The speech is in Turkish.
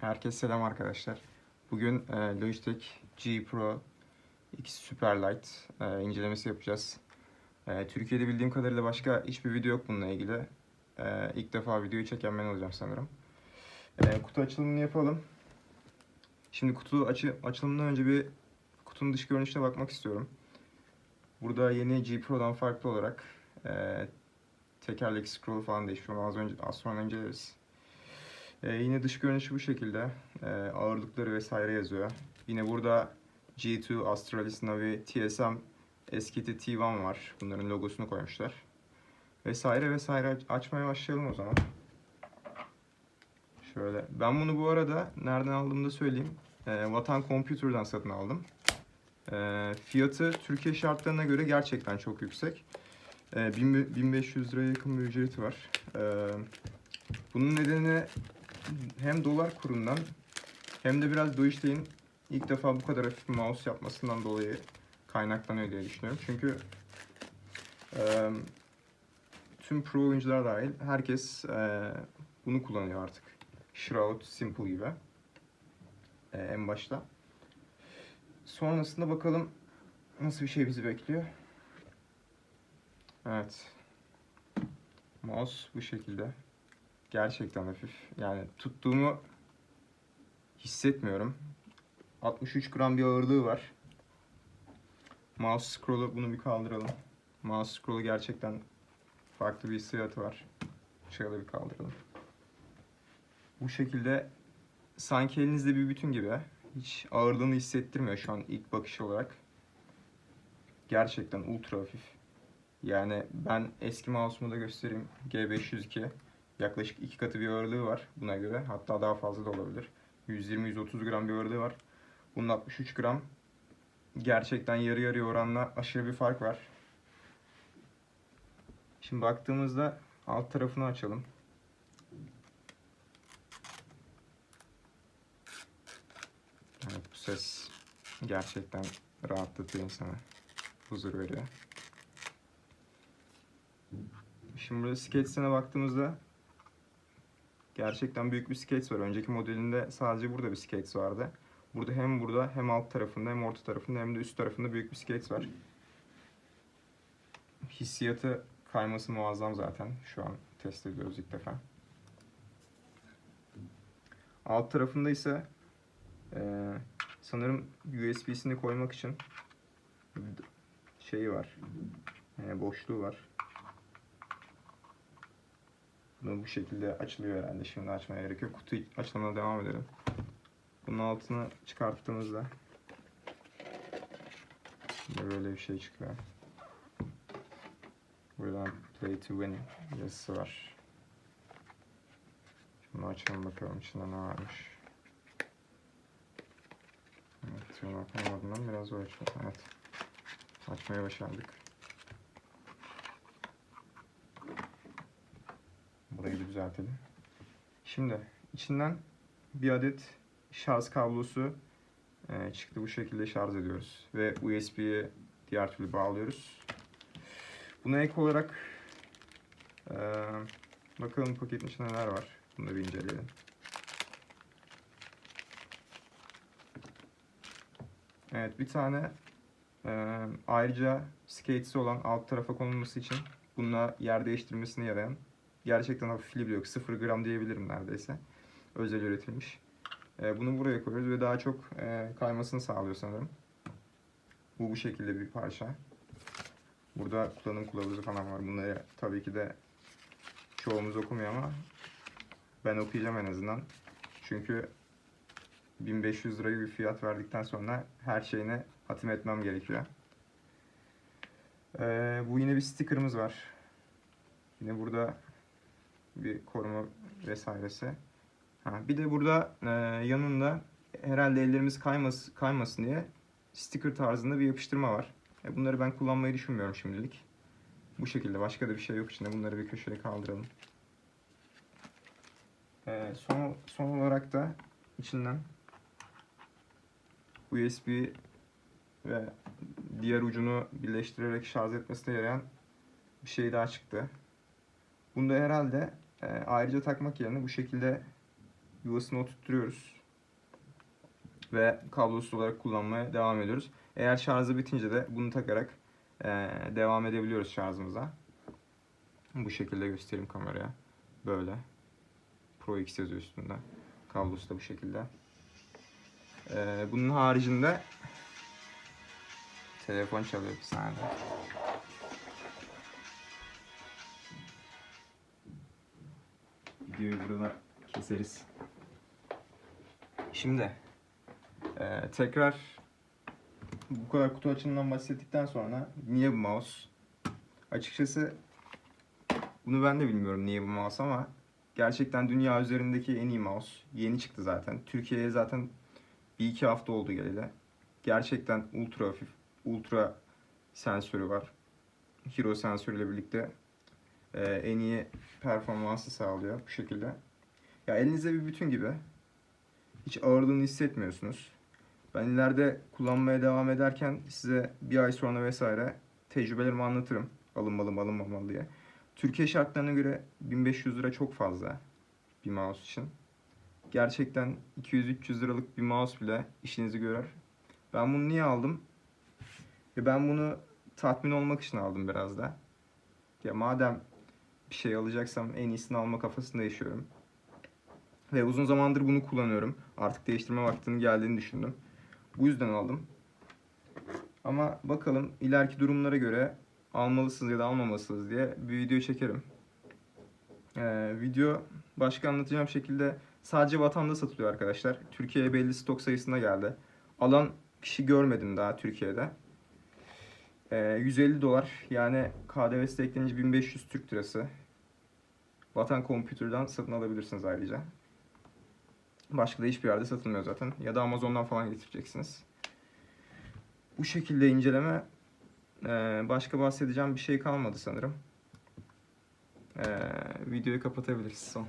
Herkese selam arkadaşlar. Bugün e, Logitech G Pro X Superlight e, incelemesi yapacağız. E, Türkiye'de bildiğim kadarıyla başka hiçbir video yok bununla ilgili. E, ilk defa videoyu çeken ben olacağım sanırım. E, kutu açılımını yapalım. Şimdi kutu açı, açılımından önce bir kutunun dış görünüşüne bakmak istiyorum. Burada yeni G Pro'dan farklı olarak e, tekerlek scroll falan değişmiş. Onu az önce az sonra inceleriz. Ee, yine dış görünüşü bu şekilde. Ee, ağırlıkları vesaire yazıyor. Yine burada G2, Astralis, Navi, TSM, Eskiti T1 var. Bunların logosunu koymuşlar. Vesaire vesaire açmaya başlayalım o zaman. Şöyle. Ben bunu bu arada nereden aldığımı da söyleyeyim. Ee, Vatan Computer'dan satın aldım. Ee, fiyatı Türkiye şartlarına göre gerçekten çok yüksek. 1000 1500 liraya yakın bir ücreti var. Ee, bunun nedeni hem dolar kurundan hem de biraz Logitech'in ilk defa bu kadar hafif mouse yapmasından dolayı kaynaklanıyor diye düşünüyorum. Çünkü e, tüm pro oyuncular dahil herkes e, bunu kullanıyor artık. Shroud, Simple gibi. E, en başta. Sonrasında bakalım nasıl bir şey bizi bekliyor. Evet. Mouse bu şekilde. Gerçekten hafif. Yani tuttuğumu hissetmiyorum. 63 gram bir ağırlığı var. Mouse scroll'u bunu bir kaldıralım. Mouse scroll'u gerçekten farklı bir hissiyatı var. Şöyle bir kaldıralım. Bu şekilde sanki elinizde bir bütün gibi. Hiç ağırlığını hissettirmiyor şu an ilk bakış olarak. Gerçekten ultra hafif. Yani ben eski mouse'umu da göstereyim. G502. Yaklaşık iki katı bir ağırlığı var buna göre. Hatta daha fazla da olabilir. 120-130 gram bir ağırlığı var. Bunun 63 gram. Gerçekten yarı yarıya oranla aşırı bir fark var. Şimdi baktığımızda alt tarafını açalım. Evet bu ses gerçekten rahatlatıyor insanı. Huzur veriyor. Şimdi burada sketch'ine baktığımızda Gerçekten büyük bir skates var. Önceki modelinde sadece burada bir skates vardı. Burada hem burada hem alt tarafında hem orta tarafında hem de üst tarafında büyük bir skates var. Hissiyatı kayması muazzam zaten. Şu an test ediyoruz ilk defa. Alt tarafında ise e, sanırım USB'sini koymak için şeyi var. E, boşluğu var. Bunu bu şekilde açılıyor herhalde. Şimdi açmaya gerek yok. Kutu açılımına devam edelim. Bunun altını çıkarttığımızda böyle bir şey çıkıyor. Buradan play to win yazısı var. Şimdi açalım bakalım içinde ne varmış. Evet, tırnak biraz zor açıyor. Evet. Açmayı başardık. Burayı da düzeltelim. Şimdi içinden bir adet şarj kablosu e, çıktı. Bu şekilde şarj ediyoruz. Ve USB'ye diğer türlü bağlıyoruz. Buna ek olarak e, bakalım paketin içinde neler var. Bunu da bir inceleyelim. Evet bir tane e, ayrıca skatesi olan alt tarafa konulması için bununla yer değiştirmesine yarayan gerçekten hafifliği bile yok. 0 gram diyebilirim neredeyse. Özel üretilmiş. E, bunu buraya koyuyoruz ve daha çok e, kaymasını sağlıyor sanırım. Bu bu şekilde bir parça. Burada kullanım kılavuzu falan var. Bunları tabii ki de çoğumuz okumuyor ama ben okuyacağım en azından. Çünkü 1500 lirayı bir fiyat verdikten sonra her şeyini hatim etmem gerekiyor. Ee, bu yine bir sticker'ımız var. Yine burada bir koruma vesairesi. Ha, bir de burada e, yanında herhalde ellerimiz kaymas, kaymasın diye sticker tarzında bir yapıştırma var. E, bunları ben kullanmayı düşünmüyorum şimdilik. Bu şekilde başka da bir şey yok içinde. Bunları bir köşeye kaldıralım. E, son, son olarak da içinden USB ve diğer ucunu birleştirerek şarj etmesine yarayan bir şey daha çıktı. Bunda herhalde e, ayrıca takmak yerine bu şekilde yuvasına oturtturuyoruz. Ve kablosuz olarak kullanmaya devam ediyoruz. Eğer şarjı bitince de bunu takarak eee, devam edebiliyoruz şarjımıza. Bu şekilde göstereyim kameraya. Böyle. Pro X yazıyor üstünde. Kablosu da bu şekilde. Eee, bunun haricinde telefon çalıyor bir saniye. Videoyu burada keseriz. Şimdi eee, tekrar bu kadar kutu açılımından bahsettikten sonra niye bu mouse? Açıkçası bunu ben de bilmiyorum niye bu mouse ama gerçekten dünya üzerindeki en iyi mouse. Yeni çıktı zaten. Türkiye'ye zaten bir iki hafta oldu geleli. Gerçekten ultra hafif, ultra sensörü var. Hero sensörüyle birlikte e, en iyi performansı sağlıyor bu şekilde. Ya elinize bir bütün gibi. Hiç ağırlığını hissetmiyorsunuz. Ben ileride kullanmaya devam ederken size bir ay sonra vesaire tecrübelerimi anlatırım. Alınmalı mı alınmamalı diye. Türkiye şartlarına göre 1500 lira çok fazla bir mouse için. Gerçekten 200-300 liralık bir mouse bile işinizi görür. Ben bunu niye aldım? Ve ben bunu tatmin olmak için aldım biraz da. Ya madem bir şey alacaksam en iyisini alma kafasında yaşıyorum. Ve uzun zamandır bunu kullanıyorum. Artık değiştirme vaktinin geldiğini düşündüm. Bu yüzden aldım. Ama bakalım ileriki durumlara göre almalısınız ya da almamalısınız diye bir video çekerim. Ee, video başka anlatacağım şekilde sadece vatanda satılıyor arkadaşlar. Türkiye'ye belli stok sayısına geldi. Alan kişi görmedim daha Türkiye'de. Ee, 150 dolar yani KDV'si de eklenince 1500 Türk lirası. Vatan Computer'dan satın alabilirsiniz ayrıca. Başka da hiçbir yerde satılmıyor zaten. Ya da Amazon'dan falan getireceksiniz. Bu şekilde inceleme. Ee, başka bahsedeceğim bir şey kalmadı sanırım. Ee, videoyu kapatabiliriz son.